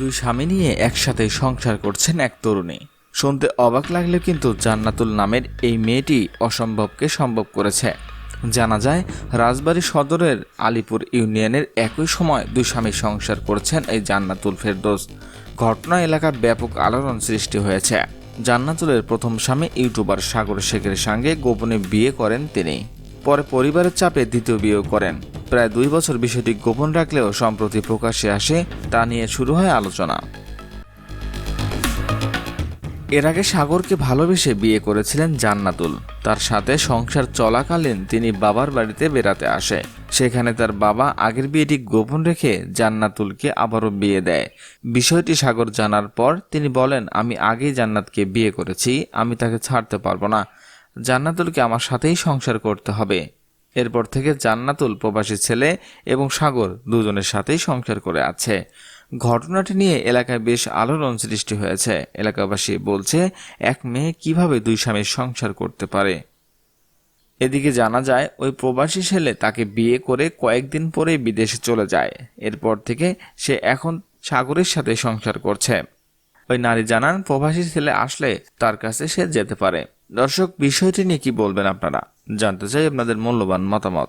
দুই স্বামী নিয়ে একসাথে সংসার করছেন এক তরুণী। শুনতে অবাক লাগলেও কিন্তু জান্নাতুল নামের এই মেয়েটি অসম্ভবকে সম্ভব করেছে। জানা যায়, রাজবাড়ী সদরের আলিপুর ইউনিয়নের একই সময় দুই স্বামী সংসার করছেন এই জান্নাতুল ফেরদোস। ঘটনা এলাকা ব্যাপক আলোড়ন সৃষ্টি হয়েছে। জান্নাতুলের প্রথম স্বামী ইউটিউবার সাগর শেখের সঙ্গে গোপনে বিয়ে করেন তিনি। পরে পরিবারের চাপে দ্বিতীয় বিয়ে করেন। প্রায় দুই বছর বিষয়টি গোপন রাখলেও সম্প্রতি প্রকাশ্যে আসে, তা নিয়ে শুরু হয় আলোচনা। এর আগে সাগরকে ভালোবেসে বিয়ে করেছিলেন জান্নাতুল। তার সাথে সংসার চলাকালীন তিনি বাবার বাড়িতে বেড়াতে আসে। সেখানে তার বাবা আগের বিয়েটি গোপন রেখে জান্নাতুলকে আবারও বিয়ে দেয়। বিষয়টি সাগর জানার পর তিনি বলেন, আমি আগেই জান্নাতকে বিয়ে করেছি, আমি তাকে ছাড়তে পারব না। জান্নাতুলকে আমার সাথেই সংসার করতে হবে। এরপর থেকে জান্নাতুল প্রবাসী ছেলে এবং সাগর দুজনের সাথেই সংসার করে আছে। ঘটনাটি নিয়ে এলাকায় বেশ আলোড়ন সৃষ্টি হয়েছে। এলাকাবাসী বলছে, এক মেয়ে কীভাবে দুই স্বামীর সংসার করতে পারে? এদিকে জানা যায়, ওই প্রবাসী ছেলে তাকে বিয়ে করে কয়েকদিন পরে বিদেশে চলে যায়। এরপর থেকে সে এখন সাগরের সাথে সংসার করছে। ওই নারী জানান, প্রবাসী ছেলে আসলে তার কাছে সে যেতে পারে। দর্শক বিষয়টি নিয়ে কি বলবেন আপনারা? জানতে চাই আপনাদের মূল্যবান মতামত।